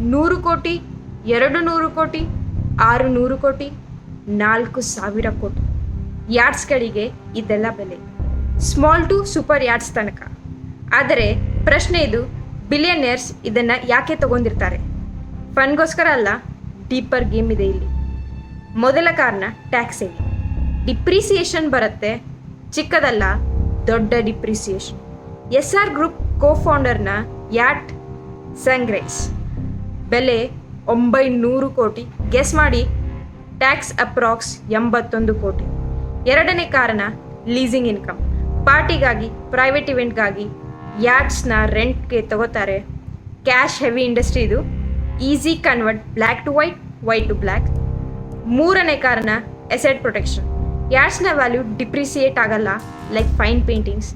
ನೂರು ಕೋಟಿ, ಎರಡು ನೂರು ಕೋಟಿ, ಆರು ನೂರು ಕೋಟಿ, ನಾಲ್ಕು ಸಾವಿರ ಕೋಟಿ. ಯಾಡ್ಸ್ಗಳಿಗೆ ಇದೆಲ್ಲ ಬೆಲೆ. ಸ್ಮಾಲ್ ಟು ಸೂಪರ್ ಯಾರ್ಡ್ಸ್ ತನಕ. ಆದರೆ ಪ್ರಶ್ನೆ ಇದು, ಬಿಲಿಯನೇರ್ಸ್ ಇದನ್ನು ಯಾಕೆ ತಗೊಂಡಿರ್ತಾರೆ? ಫನ್ಗೋಸ್ಕರ ಅಲ್ಲ, ಡೀಪರ್ ಗೇಮ್ ಇದೆ ಇಲ್ಲಿ. ಮೊದಲ ಕಾರಣ ಟ್ಯಾಕ್ಸ್ ಸೇವಿಂಗ್ ಡಿಪ್ರಿಸಿಯೇಷನ್ ಬರುತ್ತೆ, ಚಿಕ್ಕದಲ್ಲ, ದೊಡ್ಡ depreciation. S R group co ಫೌಂಡರ್ನ ಯಾಟ್ ಸಂಗ್ರೇಸ್ ಬೆಲೆ ಒಂಬೈನೂರು ಕೋಟಿ. ಗೆಸ್ ಮಾಡಿ. ಟ್ಯಾಕ್ಸ್ ಅಪ್ರಾಕ್ಸ್ ಎಂಬತ್ತೊಂದು ಕೋಟಿ. ಎರಡನೇ ಕಾರಣ ಲೀಸಿಂಗ್ ಇನ್ಕಮ್ ಪಾರ್ಟಿಗಾಗಿ ಪ್ರೈವೇಟ್ ಇವೆಂಟ್ಗಾಗಿ ಯಾಟ್ಸ್ನ ರೆಂಟ್ಗೆ ತಗೋತಾರೆ. ಕ್ಯಾಶ್ ಹೆವಿ ಇಂಡಸ್ಟ್ರಿ ಇದು. Easy convert black to white white to black ಮೂರನೇ ಕಾರಣ ಎಸೆಟ್ ಪ್ರೊಟೆಕ್ಷನ್ ಯಾಡ್ಸ್ನ ವ್ಯಾಲ್ಯೂ ಡಿಪ್ರಿಸಿಯೇಟ್ ಆಗಲ್ಲ like fine paintings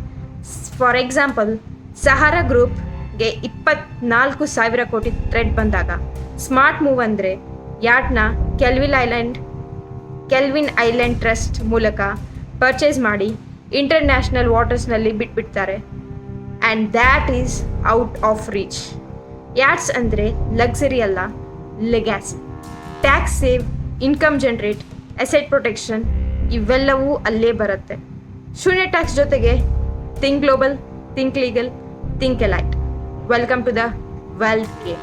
for example Sahara ಗ್ರೂಪ್ಗೆ ಇಪ್ಪತ್ನಾಲ್ಕು ಸಾವಿರ ಕೋಟಿ ಥ್ರೆಡ್ ಬಂದಾಗ. ಸ್ಮಾರ್ಟ್ ಮೂವ್ ಅಂದರೆ ಯಾರ್ಡ್ನ ಕೆಲ್ವಿಲ್ ಐಲ್ಯಾಂಡ್ ಕೆಲ್ವಿನ್ ಐಲ್ಯಾಂಡ್ ಟ್ರಸ್ಟ್ ಮೂಲಕ ಪರ್ಚೇಸ್ ಮಾಡಿ ಇಂಟರ್ನ್ಯಾಷನಲ್ ವಾಟರ್ಸ್ನಲ್ಲಿ ಬಿಟ್ಬಿಡ್ತಾರೆ. And that is out of reach yachts ಅಂದರೆ ಲಕ್ಸರಿ ಅಲ್ಲ legacy tax save income generate asset protection ಇವೆಲ್ಲವೂ ಅಲ್ಲೇ ಬರುತ್ತೆ. ಶೂನ್ಯ ಟ್ಯಾಕ್ಸ್ ಜೊತೆಗೆ think global think legal think elite welcome to the wealth game